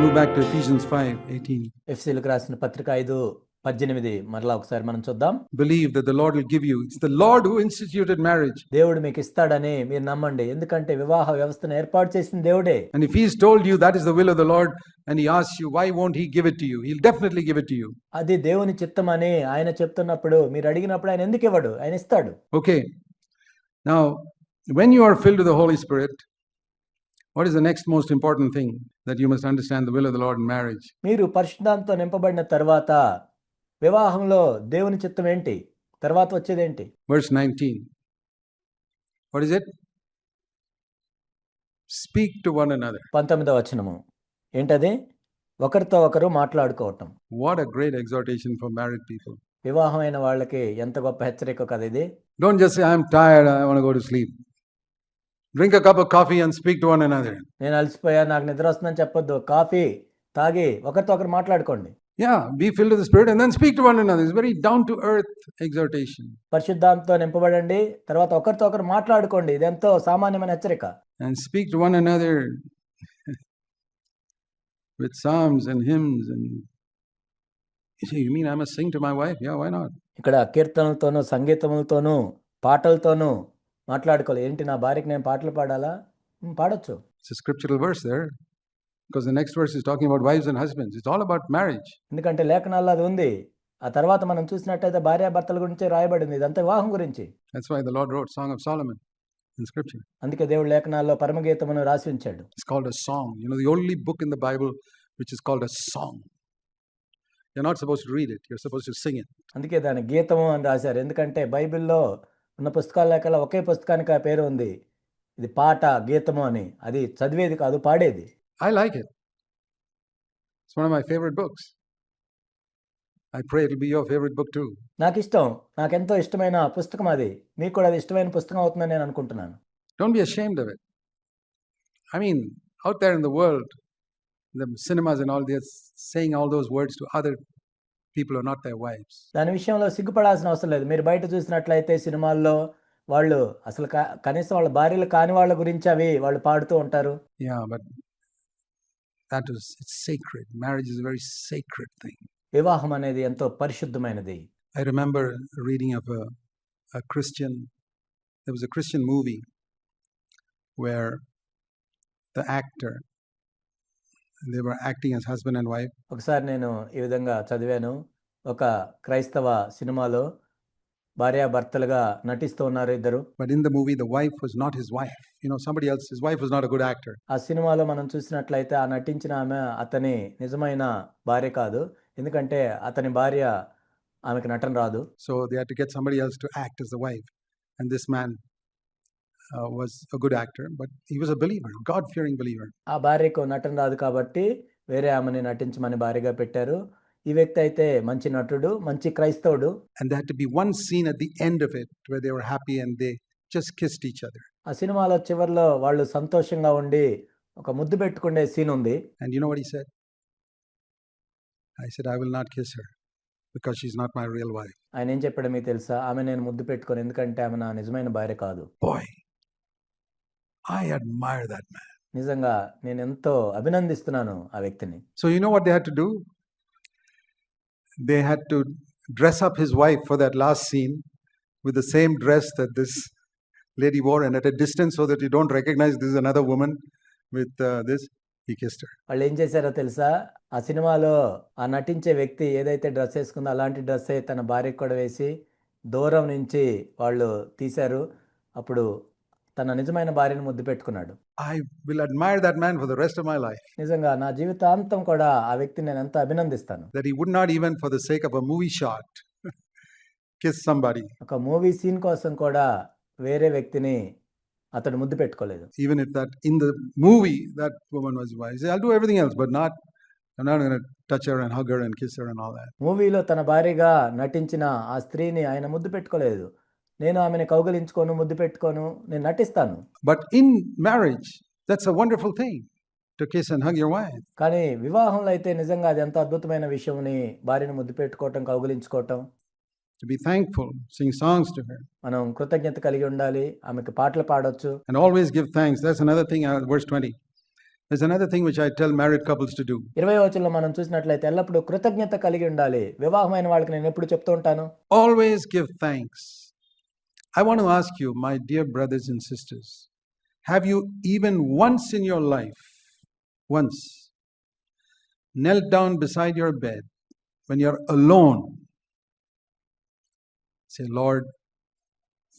Move back to Ephesians 5 18. ఎఫ్సీలకు రాసిన పత్రిక ఐదు పద్దెనిమిది మరలా ఒకసారి మనం చూద్దాం Believe that the Lord will give you. It's the Lord who instituted marriage. దేవుడు మీకు ఇస్తాడని మీరు నమ్మండి ఎందుకంటే వివాహ వ్యవస్థను ఏర్పాటు చేసిన దేవుడే And if He's told you that is the will of the Lord and He asks you, why won't He give it to you? He'll definitely give it to you. అది దేవుని చిత్తం అని ఆయన చెప్తున్నప్పుడు మీరు అడిగినప్పుడు ఆయన ఎందుకు ఇవ్వడు ఆయన ఇస్తాడు Okay. Now, when you are filled with the Holy Spirit, what is the next most important thing that you must understand the will of the Lord in marriage? మీరు పరిశుద్ధాంతో నింపబడిన తర్వాత వివాహంలో దేవుని చిత్తం ఏంటి తర్వాత వచ్చేది ఏంటి Verse 19. What is it? Speak to one another. పంతొమ్మిదవ వచనము ఏంటది ఒకరితో ఒకరు మాట్లాడుకోవటం What a great exhortation for married people. వివాహమైన వాళ్ళకి ఎంత గొప్ప హెచ్చరిక కదా ఇది Don't just say, I'm tired, I want to go to sleep. Drink a cup of coffee and speak to one another. నేను అలసిపోయా నాకు నిద్ర వస్తుందని చెప్పొద్దు కాఫీ తాగి ఒకరితో ఒకరు మాట్లాడుకోండి Yeah, be filled with the Spirit and then speak to one another. It's very down to earth exhortation. పరిశుద్ధాంతో నింపబడండి తర్వాత ఒకరితో ఒకరు మాట్లాడుకోండి ఇది ఎంతో సామాన్యమైన హెచ్చరిక And speak to one another with psalms and hymns. And you say, You mean I must sing to my wife? Yeah, why not? ఇక్కడ కీర్తనలతోనూ సంగీతములతోనూ పాటలతోనూ మాట్లాడుకోవాలి. ఏంటి నా భార్యకి నేను పాటలు పాడాలా? పాడొచ్చు. ఎందుకంటే లేఖనాల్లో అది ఉంది. ఆ తర్వాత మనం చూసినట్టయితే భార్య భర్తల గురించి రాయబడింది. ఇదంతా వివాహం గురించి. అందుకే దేవుడు లేఖనాల్లో పరమగీతమును రాసి ఉంచాడు book in the Bible which is called song you not suppose to read it you're suppose to sing it అందుకే దాని గీతము అని రాశారు. ఎందుకంటే బైబిల్లో ఉన్న పుస్తకాలకల్లా ఒకే పుస్తకానికి ఆ పేరు ఉంది. ఇది పాట గీతము అని. అది చదివేది కాదు పాడేది. I like it it's one of my favourite books I pray it be your favourite book too నాకు ఇష్టం నాకు ఎంతో ఇష్టమైన పుస్తకం అది. మీకు కూడా అది ఇష్టమైన పుస్తకం అవుతుందని నేను అనుకుంటున్నాను. Don't be ashamed of it I mean out there in the world the cinemas and all this saying all those words to other people who are not their wives. దాని విషయంలో సిగ్గుపడాల్సిన అవసరం లేదు మీరు బయట చూసినట్లయితే సినిమాల్లో వాళ్ళు అసలు క- కనీసం వాళ్ళ భార్యలు కాని వాళ్ళ గురించి అవి వాళ్ళు పాడుతూ ఉంటారు Yeah, but that is, it's sacred. Marriage is a very sacred thing. వివాహం అనేది ఎంతో పరిశుద్ధమైనది I remember reading of a, a Christian, there was a Christian movie where the actor, they were acting as husband and wife, ఒకసారి నేను ఈ విధంగా చదివాను ఒక క్రైస్తవ సినిమాలో భార్యాభర్తలుగా నటిస్తూ ఉన్నారు ఇద్దరు but in the movie, the wife was not his wife. You know, somebody else, his wife was not a good actor. ఆ సినిమాలో మనం చూసినట్లయితే ఆ నటించిన ఆమె అతని నిజమైన భార్య కాదు ఎందుకంటే అతని భార్య ఆమెకు నటన రాదు So they had to get somebody else to act as the wife. And this man uh, was a good actor, but he was a believer, God fearing believer. ఆ భార్యకు నటన రాదు కాబట్టి వేరే ఆమెని నటించమని భార్యగా పెట్టారు ఈ వ్యక్తి అయితే మంచి నటుడు మంచి క్రైస్తవుడు And there had to be one scene at the end of it where they were happy and they just kissed each other. ఆ సినిమాలో చివరిలో వాళ్ళు సంతోషంగా ఉండి ఒక ముద్దు పెట్టుకునే సీన్ ఉంది And you know what he said? I said, I will not kiss her because she's not my real wife. ఆయన ఏం చెప్పాడో మీకు తెలుసా ఆమె నేను ముద్దు పెట్టుకోను ఎందుకంటే ఆమె నా నిజమైన భార్య కాదు Boy, I admire that man నిజంగా నేను ఎంతో అభినందిస్తున్నాను ఆ వ్యక్తిని. So you know what they had to do they had to dress up his wife for that last scene with the same dress that this lady wore and at a distance so that you don't recognise this another women with this వాళ్ళు ఏం చేశారో తెలుసా? ఆ సినిమాలో ఆ నటించే వ్యక్తి ఏదైతే డ్రెస్ వేసుకుందో అలాంటి డ్రెస్ తన భార్యకు కూడా వేసి దూరం నుంచి వాళ్ళు తీశారు. అప్పుడు తన నిజమైన భార్యను ముద్దు పెట్టుకున్నాడు. I will admire that man for the rest of my life నిజంగా నా జీవితాంతం కూడా ఆ వ్యక్తిని నేను ఎంత అభినందిస్తాను. That he would not even for the sake of a movie shot kiss somebody ఒక మూవీ సీన్ కోసం కూడా వేరే వ్యక్తిని అతడు ముద్దు పెట్టుకోలేదు. Even if that in the movie that woman was wife's I'll do everything else but not మూవీలో తన భార్యగా నటించిన ఆ స్త్రీని ఆయన ముద్దు పెట్టుకోలేదు. నేను ఆమెను కౌగలించుకోను ముద్దు పెట్టుకోను నేను నటిస్తాను But in marriage, that's a wonderful thing to kiss and hug your wife. కానీ వివాహంలో అయితే నిజంగా అది ఎంతో అద్భుతమైన విషయంని భార్యను ముద్దు పెట్టుకోవటం కౌగిలించుకోవటం To be thankful, sing songs to her, మనం కృతజ్ఞత కలిగి ఉండాలి ఆమెకు పాటలు పాడొచ్చు always give thanks. That's another thing, uh, verse 20. There's another thing which I tell married couples to do. ఇరవై వచనంలో మనం చూసినట్లయితే ఎల్లప్పుడూ కృతజ్ఞత కలిగి ఉండాలి వివాహమైన వాళ్ళకి నేను ఎప్పుడు చెప్తూ ఉంటాను Always give thanks. I want to ask you, my dear brothers and sisters, have you even once in your life, once, knelt down beside your bed when you're alone? Say, Lord,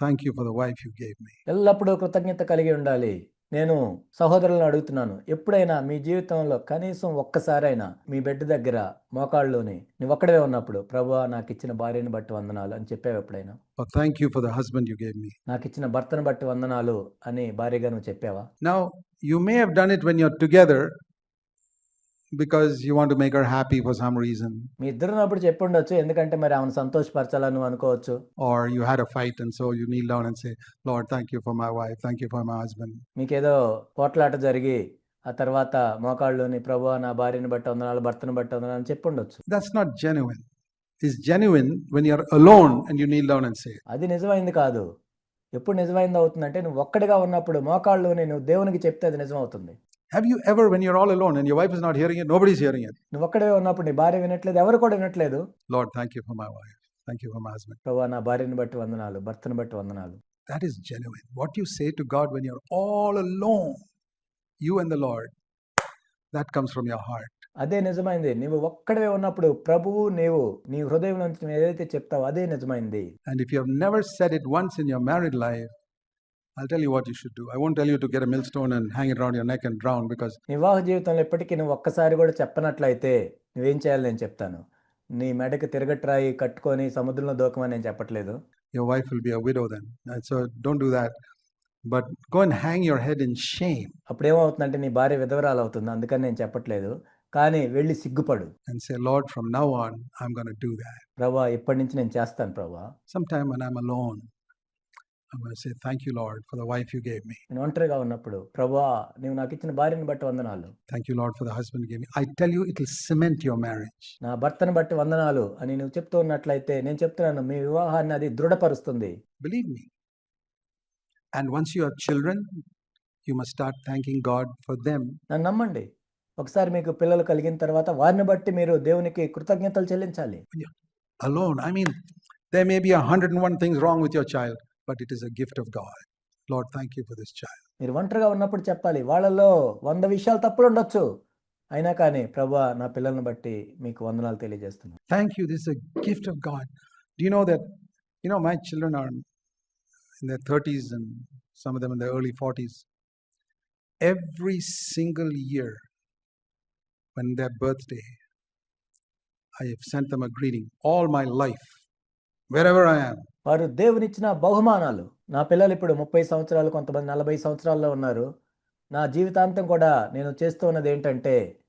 thank you for the wife you gave me. ఎల్లప్పుడూ కృతజ్ఞత కలిగి ఉండాలి నేను సహోదరులను అడుగుతున్నాను ఎప్పుడైనా మీ జీవితంలో కనీసం ఒక్కసారైనా మీ బెడ్ దగ్గర మోకాళ్ళలోని నువ్వు ఒక్కడే ఉన్నప్పుడు ప్రభు నాకు ఇచ్చిన భార్యని బట్టి వందనాలు అని చెప్పావు ఎప్పుడైనా thank you for the husband you gave me. నాకు ఇచ్చిన భర్తను బట్టి వందనాలు అని భార్యగా నువ్వు చెప్పావా Now, you may have done it when you're together because because you want make her happy for some reason మీ ఇద్దరు అప్పుడు చెప్పి ఉండొచ్చు ఎందుకంటే మరి ఆమెను సంతోషపరచాలని అనుకోవచ్చు. Or you had a fight and so you kneel down and say Lord thank you for my wife thank you for my husband మీకు ఏదో పోట్లాట జరిగి ఆ తర్వాత మోకాళ్ళలోని ప్రభు నా భార్యని బట్టి ఉందనాలు భర్తను బట్టి ఉందనాలు చెప్పి ఉండొచ్చు. That's not genuine is genuine when you are alone and you kneel down and say అది నిజమైంది కాదు. ఎప్పుడు నిజమైంది అవుతుందంటే నువ్వు ఒక్కడిగా ఉన్నప్పుడు మోకాళ్ళలోని నువ్వు దేవునికి చెప్తే అది నిజం అవుతుంది Have you ever, when you're all alone and your wife is not hearing it, nobody's hearing it? నువ్వు ఒక్కడే ఉన్నప్పుడు నీ భార్య వినట్లేదు ఎవరు కూడా వినట్లేదు Lord, thank you for my wife. Thank you for my husband. ప్రభు నా భార్యని బట్టి వందనాలు భర్తను బట్టి వందనాలు That is genuine. What you say to God when you're all alone, you and the Lord, that comes from your heart. అదే నిజమైంది నువ్వు ఒక్కడే ఉన్నప్పుడు ప్రభువు నీవు నీ హృదయం నుంచి నువ్వు ఏదైతే చెప్తావో అదే నిజమైంది And if you have never said it once in your married life, I'll tell you what you should do. I won't tell you to get a millstone and hang it around your neck and drown because వివాహ జీవితంలో ఎప్పటికీ నువ్వు ఒక్కసారి కూడా చెప్పనట్లయితే నువ్వేం చేయాలి నేను చెప్తాను నీ మెడకి తిరగట్రాయి కట్టుకొని సముద్రంలో దూకమని నేను చెప్పట్లేదు your wife will be a widow then. And so don't do that. But go and hang your head in shame అప్పుడు ఏమవుతుందంటే నీ భార్య విధవరాలు అవుతుంది అందుకని నేను చెప్పట్లేదు కానీ వెళ్ళి సిగ్గుపడు and say, Lord, from now on, I'm going to do that. ప్రభా ఇప్పటి నుంచి నేను చేస్తాను ప్రభా Sometime when I'm alone, I'm going to say, Thank you, Lord, for the wife you gave me. నేను ఒంటరిగా ఉన్నప్పుడు ప్రభా నీవు నాకు ఇచ్చిన భార్యని బట్టి వందనాలు Thank you, Lord, for the husband you gave me. I tell you, it will cement your marriage. నా భర్తను బట్టి వందనాలు అని నువ్వు చెప్తూ ఉన్నట్లయితే నేను చెప్తున్నాను మీ వివాహాన్ని అది దృఢపరుస్తుంది Believe me. And once you have children, you must start thanking God for them. నన్ను నమ్మండి ఒకసారి మీకు పిల్లలు కలిగిన తర్వాత వారిని బట్టి మీరు దేవునికి కృతజ్ఞతలు చెల్లించాలి Alone. I mean, there may be a hundred and one things wrong with your child, but it is a gift of God. Lord, thank you for this child. మీరు ఒంటరిగా ఉన్నప్పుడు చెప్పాలి వాళ్ళలో వంద విషయాలు తప్పులు ఉండొచ్చు అయినా కానీ ప్రభా నా పిల్లల్ని బట్టి మీకు వందనాలు తెలియజేస్తున్నాను Thank you. This is a gift of God. Do you know that? You know, my children are in their 30s and some of them in their early 40s. Every single year, when their birthday, I have sent them a greeting all my life, వారు దేవునిచ్చిన బహుమానాలు. నా పిల్లలు ఇప్పుడు ముప్పై సంవత్సరాలు కొంతమంది నలభై సంవత్సరాల్లో ఉన్నారు. నా జీవితాంతం కూడా నేను చేస్తూ ఉన్నది ఏంటంటే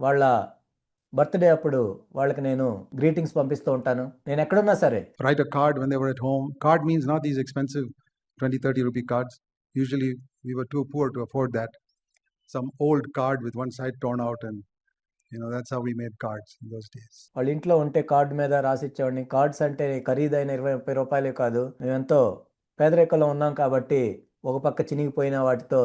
వాళ్ళ బర్త్డే అప్పుడు వాళ్ళకి నేను గ్రీటింగ్స్ పంపిస్తూ ఉంటాను. నేను ఎక్కడున్నా సరే. Write card when home card means not is expensive twenty thirty rupee cards usually we were too poor to afford that some old card with one side torn out and you know, that's how we made cards in those days. వాళ్ళ ఇంట్లో ఉంటే card మీద రాసిచ్చేవాడిని cards అంటే ఖరీదైన ఇరవై ముప్పై రూపాయలే కాదు మేమెంతో పేదరికంలో ఉన్నాం కాబట్టి ఒక పక్క చినిగిపోయిన వాటితో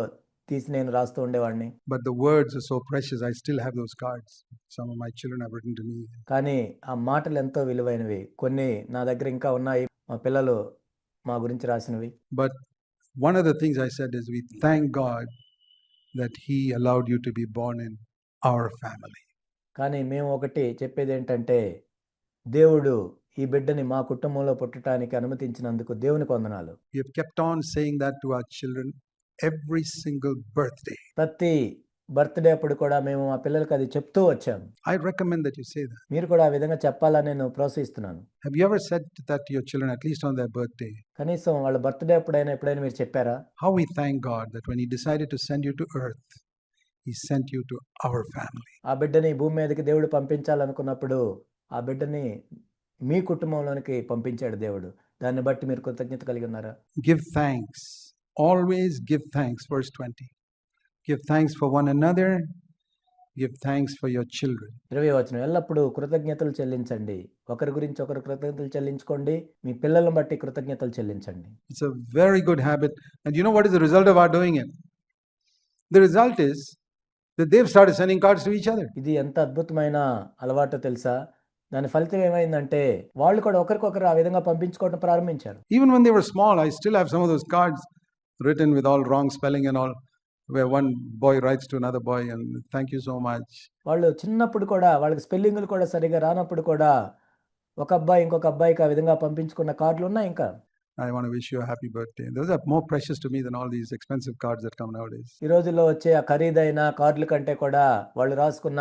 తీసి నేను రాస్తూ ఉండేవాడిని But the words are so precious. I still have those cards. Some of my children have written to me. కానీ ఆ మాటలు ఎంతో విలువైనవి కొన్ని నా దగ్గర ఇంకా ఉన్నాయి మా పిల్లలు మా గురించి రాసినవి But one of the things I said is we thank God that He allowed you to be born in our family. కానీ మేము ఒకటి చెప్పేది ఏంటంటే దేవుడు ఈ బిడ్డని మా కుటుంబంలో పుట్టడానికి అనుమతించినందుకు దేవునికి వందనాలు. ఎవ్రీ సింగిల్ బర్త్డే ప్రతి బర్త్డే అప్పుడు కూడా మేము మా పిల్లలకి అది చెప్తూ వచ్చాము ఐ రికమెండ్ దట్ మీరు కూడా ఆ విధంగా చెప్పాలని నేను ప్రోత్సహిస్తున్నాను. Have you ever said that children at least on their birthday కనీసం వాళ్ళ బర్త్డే అప్పుడు ఎప్పుడైనా మీరు చెప్పారా? How we thank God that when he decided to send you to earth he sent you to our family ఆ బిడ్డని భూమి మీదకి దేవుడు పంపించాలనుకున్నప్పుడు ఆ బిడ్డని మీ కుటుంబంలోనికి పంపించాడు దేవుడు. దాన్ని బట్టి మీరు కృతజ్ఞత కలిగి ఉన్నారా? Give thanks always give thanks first twenty give thanks for one another give thanks for your children ఇరవై వచ్చిన ఎల్లప్పుడు కృతజ్ఞతలు చెల్లించండి. ఒకరి గురించి ఒకరు కృతజ్ఞతలు చెల్లించుకోండి. మీ పిల్లలను బట్టి కృతజ్ఞతలు చెల్లించండి. It's a very good habit and you know what is the result of our doing it the result is ఇది ఎంత అద్భుతమైన అలవాటు తెలుసా? దాని ఫలితం ఏమైందంటే వాళ్ళు కూడా ఒకరికొకరు ఆ విధంగా పంపించుకోవడం ప్రారంభించారు. Even when they were small I still have some those cards written with all wrong spelling and all way one boy writes to another boy and thank you so much వాళ్ళు చిన్నప్పుడు కూడా వాళ్ళకి స్పెల్లింగ్లు కూడా సరిగా రానప్పుడు కూడా ఒక అబ్బాయి ఇంకొక అబ్బాయికి ఆ విధంగా పంపించుకున్న కార్డులు ఉన్నాయి ఇంకా. I want to wish you a happy birthday. Those are more precious to me than all these expensive cards that come nowadays. ఈ రోజుల్లో వచ్చే ఆ ఖరీదైన కార్డుల కంటే కూడా వాళ్ళు రాసుకున్న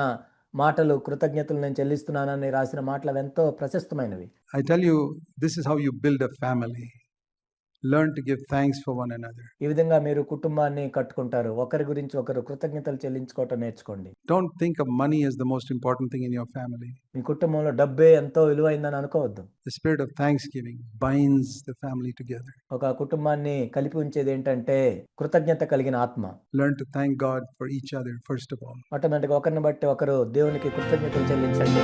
మాటలు కృతజ్ఞతలు నేను చెల్లిస్తున్నానని రాసిన మాటలు అవి ఎంతో ప్రశస్తమైనవి I tell you, this is how you build a family. learn to give thanks for one another ఈ విధంగా మీరు కుటుంబాన్ని కట్టుకుంటారు. ఒకరి గురించి ఒకరు కృతజ్ఞతలు చెల్లించుకోవటం నేర్చుకోండి. Don't think of money is the most important thing in your family మీ కుటుంబంలో డబ్బే ఎంతో విలువైందని అనుకోవద్దు. The spirit of thanksgiving binds the family together ఒక కుటుంబాన్ని కలిపి ఉంచేది ఏంటంటే కృతజ్ఞత కలిగిన ఆత్మ. Learn to thank God for each other first of all automatic ఒకరిని బట్టి ఒకరు దేవునికి కృతజ్ఞతలు చెల్లించండి.